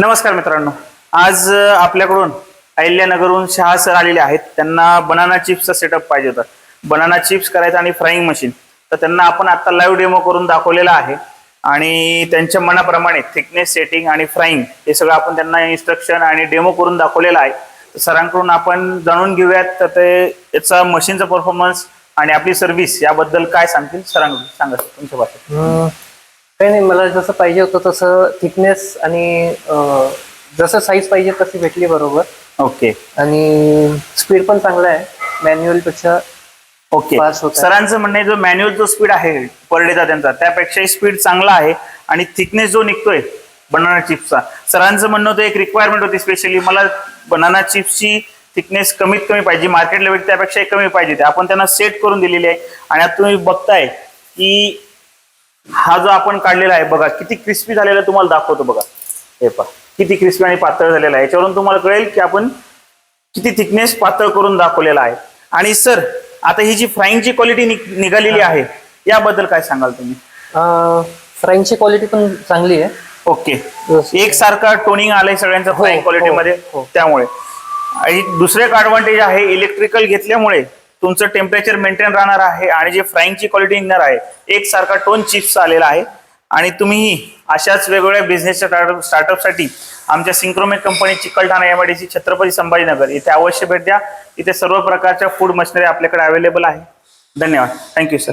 नमस्कार मित्रांनो. आज आपल्याकडून अहिल्यानगरहून शहा सर आलेले आहेत. त्यांना बनाना चिप्सचा सेटअप पाहिजे होता. बनाना चिप्स करायचं आणि फ्राईंग मशीन तर त्यांना आपण आता लाईव्ह डेमो करून दाखवलेला आहे. आणि त्यांच्या मनाप्रमाणे थिकनेस सेटिंग आणि फ्राईंग हे सगळं आपण त्यांना इन्स्ट्रक्शन आणि डेमो करून दाखवलेलं आहे. तर सरांकडून आपण जाणून घेऊयात तर ते याचा मशीनचा परफॉर्मन्स आणि आपली सर्व्हिस याबद्दल काय सांगतील? सरांकडून सांगा तुमच्या भाषेत काही नाही मला जसं पाहिजे होतं तसं थिकनेस आणि जसं साईज पाहिजे तशी भेटली बरोबर ओके आणि स्पीड पण चांगला आहे मॅन्युअलपेक्षा ओके Fast होत आहे. सरांचं म्हणणं आहे जो मॅन्युअल जो स्पीड आहे पर डेचा त्यांचा त्यापेक्षाही स्पीड चांगला आहे आणि थिकनेस जो निघतोय बनाना चिप्सचा सरांचं म्हणणं होतं एक रिक्वायरमेंट होती स्पेशली मला बनाना चिप्सची थिकनेस कमीत कमी पाहिजे मार्केट लेवल त्यापेक्षा कमी पाहिजे होती. आपण त्यांना सेट करून दिलेली आहे आणि आता तुम्ही बघताय की हा जो आपण काढलेला आहे बघा किती क्रिस्पी झालेला तुम्हाला दाखवतो बघा. हे पहा किती क्रिस्पी आणि पातळ झालेला आहे. याच्यावरून तुम्हाला कळेल की आपण किती थिकनेस पातळ करून दाखवलेला आहे. आणि सर आता ही जी फ्राईंगची क्वालिटी निघालेली आहे याबद्दल काय सांगाल तुम्ही? फ्राईंगची क्वालिटी पण चांगली आहे. ओके. एक सारखा टोनिंग आलंय सगळ्यांचं हो, फ्राईंग क्वालिटीमध्ये हो. त्यामुळे. आणि दुसरं एक ॲडव्हान्टेज आहे इलेक्ट्रिकल घेतल्यामुळे तुमचं टेम्परेचर मेंटेन राहणार आहे आणि जे फ्राईंगची क्वालिटी निघणार आहे एक सारखा टोन चिप्स आलेला आहे. आणि तुम्हीही अशाच वेगवेगळ्या बिझनेसच्या स्टार्टअप स्टार्टअपसाठी आमच्या Synchromech company Chikalthana MIDC Chhatrapati Sambhajinagar इथे अवश्य भेट द्या. इथे सर्व प्रकारच्या फूड मशिनरी आपल्याकडे अवेलेबल आहे. धन्यवाद. Thank you sir